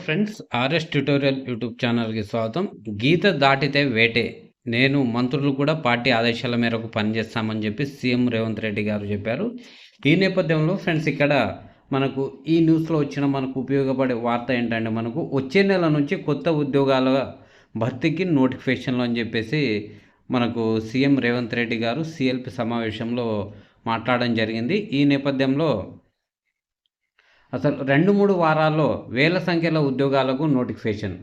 Friends RS tutorial YouTube ఛానల్కి స్వాగతం. గీత దాటితే వేటే. నేను మంత్రులు కూడా పార్టీ ఆదేశాల మేరకు పనిచేస్తామని చెప్పి సీఎం రేవంత్ రెడ్డి గారు చెప్పారు. ఈ నేపథ్యంలో ఫ్రెండ్స్ ఇక్కడ మనకు ఈ న్యూస్లో వచ్చిన మనకు ఉపయోగపడే వార్త ఏంటంటే మనకు వచ్చే నెల నుంచి కొత్త ఉద్యోగాల భర్తీకి నోటిఫికేషన్లు అని చెప్పేసి మనకు సీఎం రేవంత్ రెడ్డి గారు సిఎల్పి సమావేశంలో మాట్లాడడం జరిగింది. ఈ నేపథ్యంలో అసలు రెండు మూడు వారాల్లో వేల సంఖ్యలో ఉద్యోగాలకు నోటిఫికేషన్.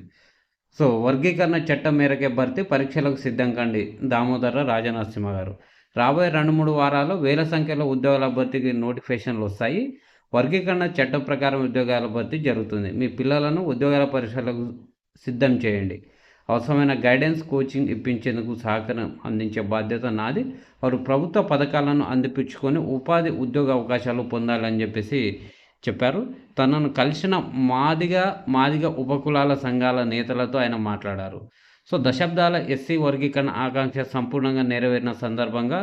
సో వర్గీకరణ చట్టం మేరకే భర్తీ పరీక్షలకు సిద్ధం కండి దామోదర రాజనరసింహ గారు. రాబోయే రెండు మూడు వారాల్లో వేల సంఖ్యలో ఉద్యోగాల భర్తీకి నోటిఫికేషన్లు వస్తాయి. వర్గీకరణ చట్టం ప్రకారం ఉద్యోగాల భర్తీ జరుగుతుంది. మీ పిల్లలను ఉద్యోగాల పరీక్షలకు సిద్ధం చేయండి. అవసరమైన గైడెన్స్ కోచింగ్ ఇప్పించేందుకు సహకారం అందించే బాధ్యత నాది. వారు ప్రభుత్వ పథకాలను అందిపించుకొని ఉపాధి ఉద్యోగ అవకాశాలు పొందాలని చెప్పేసి చెప్పారు. తనను కలిసిన మాదిగ మాదిగ ఉపకులాల సంఘాల నేతలతో ఆయన మాట్లాడారు. సో దశాబ్దాల ఎస్సీ వర్గీకరణ ఆకాంక్ష సంపూర్ణంగా నెరవేరిన సందర్భంగా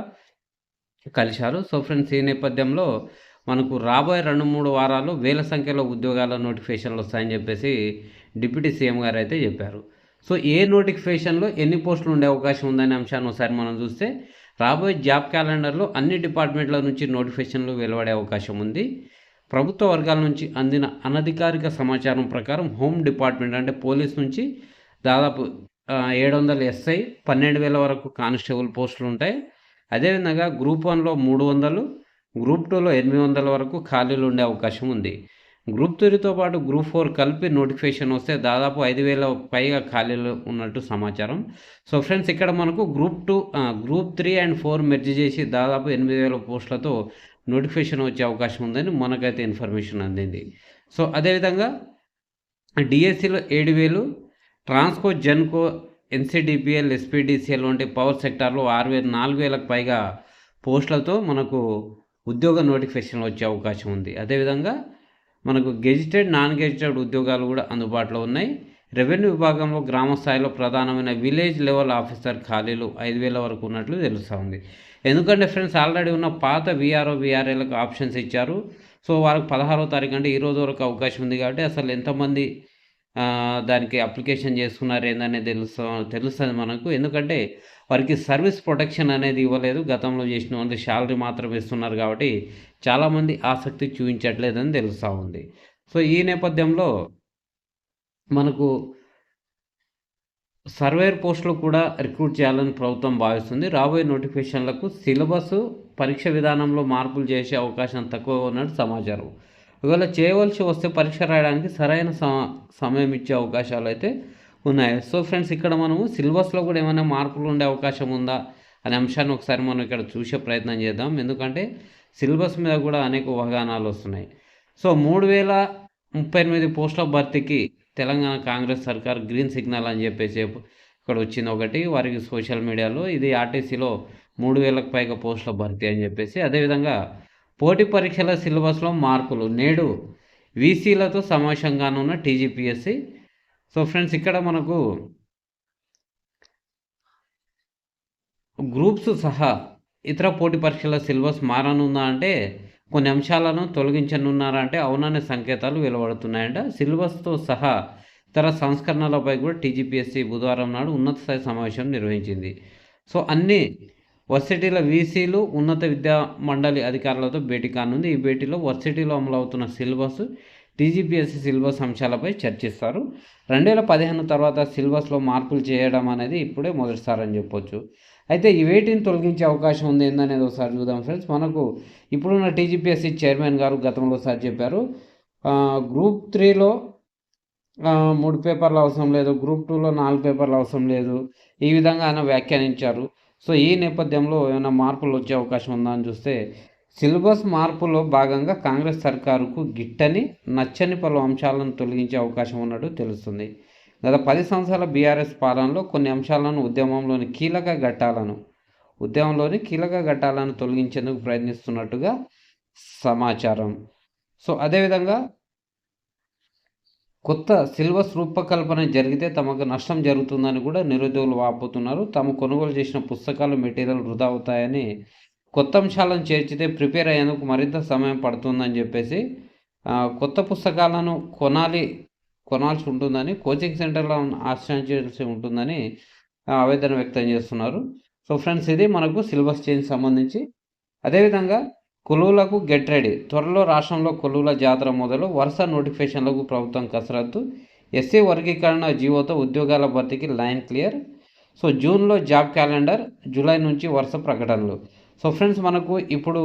కలిశారు. సో ఫ్రెండ్స్ ఈ నేపథ్యంలో మనకు రాబోయే రెండు మూడు వారాలు వేల సంఖ్యలో ఉద్యోగాల నోటిఫికేషన్లు వస్తాయని చెప్పేసి డిప్యూటీ సీఎం గారు అయితే చెప్పారు. సో ఏ నోటిఫికేషన్లో ఎన్ని పోస్టులు ఉండే అవకాశం ఉందనే అంశాన్ని ఒకసారి మనం చూస్తే రాబోయే జాబ్ క్యాలెండర్లో అన్ని డిపార్ట్మెంట్ల నుంచి నోటిఫికేషన్లు వెలువడే అవకాశం ఉంది. ప్రభుత్వ వర్గాల నుంచి అందిన అనధికారిక సమాచారం ప్రకారం హోమ్ డిపార్ట్మెంట్ అంటే పోలీస్ నుంచి దాదాపు ఏడు వందల ఎస్ఐ పన్నెండు వేల వరకు కానిస్టేబుల్ పోస్టులు ఉంటాయి. అదేవిధంగా గ్రూప్ వన్లో మూడు వందలు గ్రూప్ టూలో ఎనిమిది వందల వరకు ఖాళీలు ఉండే అవకాశం ఉంది. గ్రూప్ త్రీతో పాటు గ్రూప్ ఫోర్ కలిపి నోటిఫికేషన్ వస్తే దాదాపు ఐదు వేల పైగా ఖాళీలు ఉన్నట్టు సమాచారం. సో ఫ్రెండ్స్ ఇక్కడ మనకు group two group three and four merge చేసి దాదాపు ఎనిమిది వేల పోస్టులతో నోటిఫికేషన్ వచ్చే అవకాశం ఉందని మనకైతే ఇన్ఫర్మేషన్ అందింది. సో అదేవిధంగా డిఎస్సిలో ఏడు వేలు ట్రాన్స్కో జెన్కో ఎన్సిడిపిఎల్ ఎస్పీడీసీఎల్ వంటి పవర్ సెక్టార్లో ఆరు వేల నాలుగు వేలకు పైగా పోస్టులతో మనకు ఉద్యోగ నోటిఫికేషన్ వచ్చే అవకాశం ఉంది. అదేవిధంగా మనకు గెజిటెడ్ నాన్ గెజిటెడ్ ఉద్యోగాలు కూడా అందుబాటులో ఉన్నాయి. రెవెన్యూ విభాగంలో గ్రామ స్థాయిలో ప్రధానమైన విలేజ్ లెవెల్ ఆఫీసర్ ఖాళీలు ఐదు వేల వరకు ఉన్నట్లు తెలుస్తూ ఉంది. ఎందుకంటే ఫ్రెండ్స్ ఆల్రెడీ ఉన్న పాత విఆర్ఓ విఆర్ఏలకు ఆప్షన్స్ ఇచ్చారు. సో వారికి పదహారో తారీఖు అంటే ఈ రోజు వరకు అవకాశం ఉంది కాబట్టి అసలు ఎంతమంది దానికి అప్లికేషన్ చేసుకున్నారు ఏందనేది తెలుసు తెలుస్తుంది మనకు. ఎందుకంటే వారికి సర్వీస్ ప్రొటెక్షన్ అనేది ఇవ్వలేదు. గతంలో చేసిన వాళ్ళు శాలరీ మాత్రం ఇస్తున్నారు కాబట్టి చాలామంది ఆసక్తి చూపించట్లేదని తెలుస్తూ ఉంది. సో ఈ నేపథ్యంలో మనకు సర్వేర్ పోస్టులు కూడా రిక్రూట్ చేయాలని ప్రభుత్వం భావిస్తుంది. రాబోయే నోటిఫికేషన్లకు సిలబస్ పరీక్ష విధానంలో మార్పులు చేసే అవకాశం తక్కువ ఉన్నట్టు సమాచారం. ఒకవేళ చేయవలసి వస్తే పరీక్ష రాయడానికి సరైన సమయం ఇచ్చే అవకాశాలు అయితే ఉన్నాయి. సో ఫ్రెండ్స్ ఇక్కడ మనము సిలబస్లో కూడా ఏమైనా మార్పులు ఉండే అవకాశం ఉందా అనే అంశాన్ని ఒకసారి మనం ఇక్కడ చూసే ప్రయత్నం చేద్దాం. ఎందుకంటే సిలబస్ మీద కూడా అనేక వాహనాలు వస్తున్నాయి. సో మూడు వేల ముప్పై ఎనిమిది పోస్టుల భర్తీకి తెలంగాణ కాంగ్రెస్ సర్కార్ గ్రీన్ సిగ్నల్ అని చెప్పేసి ఇక్కడ వచ్చింది ఒకటి. వారికి సోషల్ మీడియాలో ఇది ఆర్టీసీలో మూడు వేలకు పైగా పోస్టుల భర్తీ అని చెప్పేసి అదేవిధంగా పోటీ పరీక్షల సిలబస్లో మార్పులు నేడు వీసీలతో సమావేశంగానున్న టీజీపీఎస్సి. సో ఫ్రెండ్స్ ఇక్కడ మనకు గ్రూప్స్ సహా ఇతర పోటీ పరీక్షల సిలబస్ మారనుందా అంటే కొన్ని అంశాలను తొలగించనున్నారంటే అవుననే సంకేతాలు వెలువడుతున్నాయంట. సిలబస్తో సహా ఇతర సంస్కరణలపై కూడా టీజీపీఎస్సీ బుధవారం నాడు ఉన్నత స్థాయి సమావేశం నిర్వహించింది. సో అన్ని వర్సిటీల వీసీలు ఉన్నత విద్యా మండలి అధికారులతో భేటీ కానుంది. ఈ భేటీలో వర్సిటీలో అమలవుతున్న సిలబస్ టీజీపీఎస్సీ సిలబస్ అంశాలపై చర్చిస్తారు. రెండు వేల పదిహేను తర్వాత సిలబస్లో మార్పులు చేయడం అనేది ఇప్పుడే మొదటిసారి అని చెప్పొచ్చు. అయితే ఈ వేటిని తొలగించే అవకాశం ఉంది ఏందనేది ఒకసారి చూద్దాం ఫ్రెండ్స్. మనకు ఇప్పుడున్న టీజీపీఎస్సీ చైర్మన్ గారు గతంలో ఒకసారి చెప్పారు. గ్రూప్ త్రీలో మూడు పేపర్లు అవసరం లేదు. గ్రూప్ టూలో నాలుగు పేపర్లు అవసరం లేదు. ఈ విధంగా ఆయన వ్యాఖ్యానించారు. సో ఈ నేపథ్యంలో ఏమైనా మార్పులు వచ్చే అవకాశం ఉందా అని చూస్తే సిలబస్ మార్పులో భాగంగా కాంగ్రెస్ సర్కారుకు గిట్టని నచ్చని పలు అంశాలను తొలగించే అవకాశం ఉన్నట్టు తెలుస్తుంది. గత పది సంవత్సరాల బీఆర్ఎస్ పాలనలో కొన్ని అంశాలను ఉద్యమంలోని కీలక ఘట్టాలను ఉద్యమంలోని కీలక ఘట్టాలను తొలగించేందుకు ప్రయత్నిస్తున్నట్టుగా సమాచారం. సో అదేవిధంగా కొత్త సిలబస్ రూపకల్పన జరిగితే తమకు నష్టం జరుగుతుందని కూడా నిరుద్యోగులు వాపోతున్నారు. తాము కొనుగోలు చేసిన పుస్తకాలు మెటీరియల్ వృధా అవుతాయని కొత్త అంశాలను చేర్చితే ప్రిపేర్ అయ్యేందుకు మరింత సమయం పడుతుందని చెప్పేసి కొత్త పుస్తకాలను కొనాలి కొనాల్సి ఉంటుందని కోచింగ్ సెంటర్లో ఆశ్రయించాల్సి ఉంటుందని ఆవేదన వ్యక్తం చేస్తున్నారు. సో ఫ్రెండ్స్ ఇది మనకు సిలబస్ చేంజ్ సంబంధించి. అదేవిధంగా కొలువులకు గెట్ రెడీ. త్వరలో రాష్ట్రంలో కొలువుల జాతర మొదలు వరుస నోటిఫికేషన్లకు ప్రభుత్వం కసరత్తు. ఎస్సీ వర్గీకరణ జీవోతో ఉద్యోగాల భర్తీకి లైన్ క్లియర్. సో జూన్లో జాబ్ క్యాలెండర్ జూలై నుంచి వరుస ప్రకటనలు. సో ఫ్రెండ్స్ మనకు ఇప్పుడు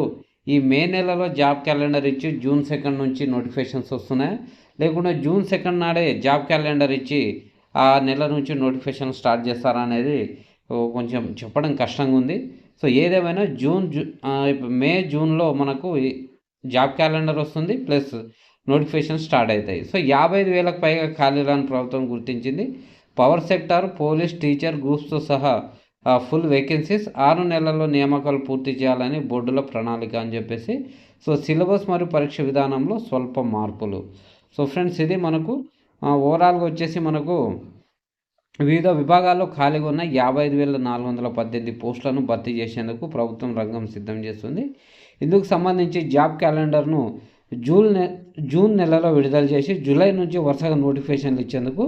ఈ మే నెలలో జాబ్ క్యాలెండర్ ఇచ్చి జూన్ సెకండ్ నుంచి నోటిఫికేషన్స్ వస్తున్నాయి. లేకుంటే జూన్ సెకండ్ నాడే జాబ్ క్యాలెండర్ ఇచ్చి ఆ నెల నుంచి నోటిఫికేషన్ స్టార్ట్ చేస్తారా అనేది కొంచెం చెప్పడం కష్టంగా ఉంది. సో ఏదేమైనా జూన్ జూ మే జూన్లో మనకు జాబ్ క్యాలెండర్ వస్తుంది. ప్లస్ నోటిఫికేషన్ స్టార్ట్ అవుతాయి. సో యాభై ఐదు వేలకు పైగా ఖాళీలను ప్రభుత్వం గుర్తించింది. పవర్ సెక్టార్ పోలీస్ టీచర్ గ్రూప్స్తో సహా ఫుల్ వేకెన్సీస్ ఆరు నెలల్లో నియామకాలు పూర్తి చేయాలని బోర్డుల ప్రణాళిక అని చెప్పేసి సో సిలబస్ మరియు పరీక్ష విధానంలో స్వల్ప మార్పులు. సో ఫ్రెండ్స్ ఇది మనకు ఓవరాల్గా వచ్చేసి మనకు వివిధ విభాగాల్లో ఖాళీగా ఉన్న యాభై ఐదు వేల నాలుగు వందల పద్దెనిమిది పోస్టులను భర్తీ చేసేందుకు ప్రభుత్వం రంగం సిద్ధం చేస్తుంది. ఇందుకు సంబంధించి జాబ్ క్యాలెండర్ను జూన్ నె జూన్ నెలలో విడుదల చేసి జూలై నుంచి వరుసగా నోటిఫికేషన్లు ఇచ్చేందుకు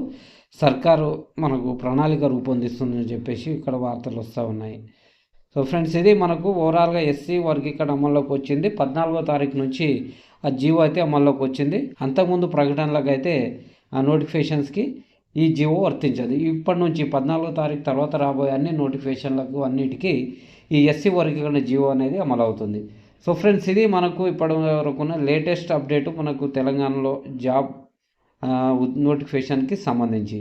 సర్కారు మనకు ప్రణాళిక రూపొందిస్తుందని చెప్పేసి ఇక్కడ వార్తలు వస్తూ ఉన్నాయి. సో ఫ్రెండ్స్ ఇది మనకు ఓవరాల్గా ఎస్సీ వర్గీకరణ అమల్లోకి వచ్చింది. పద్నాలుగో తారీఖు నుంచి ఆ జీవో అయితే అమల్లోకి వచ్చింది. అంతకుముందు ప్రకటనలకు అయితే ఆ నోటిఫికేషన్స్కి ఈ జీవో వర్తించదు. ఇప్పటి నుంచి పద్నాలుగో తారీఖు తర్వాత రాబోయే అన్ని నోటిఫికేషన్లకు అన్నిటికీ ఈ ఎస్సీ వర్గీకరణ జీవో అనేది అమలవుతుంది. సో ఫ్రెండ్స్ ఇది మనకు ఇప్పటి వరకున్న లేటెస్ట్ అప్డేట్. మనకు తెలంగాణలో జాబ్ నోటిఫికేషన్కి సంబంధించి.